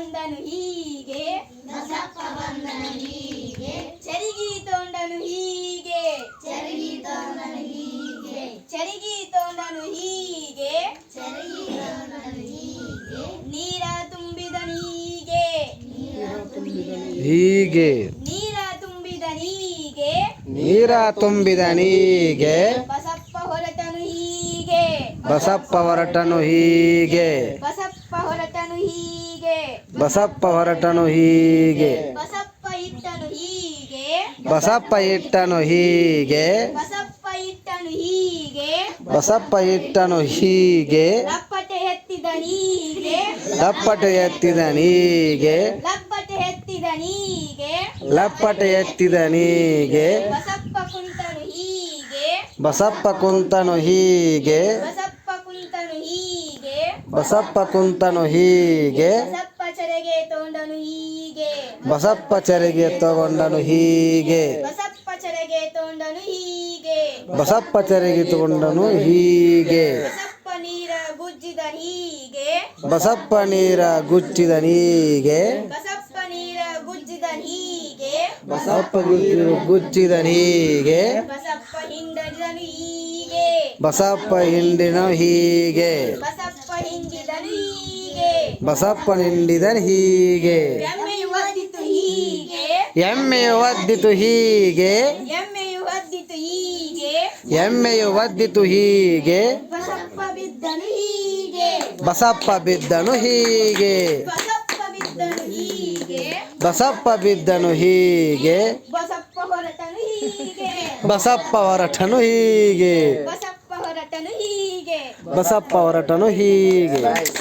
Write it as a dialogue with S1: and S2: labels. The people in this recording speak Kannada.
S1: ಬಂದನು ಹೀಗೆ. ಚರಿಗಿ ತೊಂಡನು ಹೀಗೆ. ಚರಿಗಿ ತೊಂದನು ಹೀಗೆ. ನೀರ ತುಂಬಿದನು ಹೀಗೆ.
S2: ಹೀಗೆ.
S1: ನೀರ ತುಂಬಿದನೀಗೆ
S2: ನೀರ ತುಂಬಿದ ನೀಗೆ
S1: ಬಸಪ್ಪ ಹೊರಟನು ಹೀಗೆ
S2: ಬಸಪ್ಪ ಹೊರಟನು ಹೀಗೆ.
S1: ಬಸಪ್ಪ ಹೊರಟನು ಹೀಗೆ.
S2: ಬಸಪ್ಪ ಹೊರಟನು ಹೀಗೆ.
S1: ಬಸಪ್ಪ ಇಟ್ಟನು ಹೀಗೆ.
S2: ಬಸಪ್ಪ ಇಟ್ಟನು ಹೀಗೆ.
S1: ಬಸಪ್ಪ ಇಟ್ಟನು ಹೀಗೆ.
S2: ಬಸಪ್ಪ ಇಟ್ಟನು ಹೀಗೆ.
S1: ಲಪ್ಪಟೆ ಎತ್ತಿದ ನೀಗೆ
S2: ಲಪ್ಪಟೆ ಎತ್ತಿದ ನೀಗೆ
S1: ಲಪ್ಪಟೆ ಎತ್ತಿದ ಹೀಗೆ.
S2: ಲಪ್ಪಟೆ ಎತ್ತಿದ ನೀಗೆ
S1: ಬಸಪ್ಪ ಕುಂತನು ಹೀಗೆ.
S2: ಬಸಪ್ಪ ಕುಂತನು ಹೀಗೆ.
S1: ಬಸಪ್ಪ ಕುಂತನು ಹೀಗೆ
S2: ಬಸಪ್ಪ ಕುಂತನು ಹೀಗೆ
S1: ಬಸಪ್ಪ ಚರೆಗೆ ತೋಂಡನು ಹೀಗೆ
S2: ಬಸಪ್ಪ ಚರಿಗೆ ತಗೊಂಡನು ಹೀಗೆ
S1: ಬಸಪ್ಪ ಚರೆಗೆ
S2: ತಗೊಂಡನು ಹೀಗೆ
S1: ಬಸಪ್ಪ ನೀರ ಗುಜ್ಜಿದ ಹೀಗೆ
S2: ಬಸಪ್ಪ ನೀರ ಗುಚ್ಚಿದ ನೀಗೆ
S1: ಬಸಪ್ಪ ನೀರ ಗುಜ್ಜಿದ ಹೀಗೆ
S2: ಬಸಪ್ಪ ಗುಚ್ಚಿದ ಗುಚ್ಚಿದ ನೀಗೆ
S1: ಬಸಪ್ಪ ಹಿಂಡದನು ಹೀಗೆ
S2: ಬಸಪ್ಪ ಹಿಂಡಿನ ಹೀಗೆ
S1: ಬಸಪ್ಪ ಹಿಂಡಿದನು ಹೀಗೆ. ಎಮ್ಮೆಯು ಒದ್ದಿತು ಹೀಗೆ.
S2: ಎಮ್ಮೆಯು ಒದ್ದಿತು ಹೀಗೆ.
S1: ಬಸಪ್ಪ ಬಿದ್ದನು ಹೀಗೆ.
S2: ಬಸಪ್ಪ ಬಿದ್ದನು ಹೀಗೆ.
S1: ಬಸಪ್ಪ ಹೊರಟನು ಹೀಗೆ.
S2: ಬಸಪ್ಪ ಹೊರಟನು ಹೀಗೆ.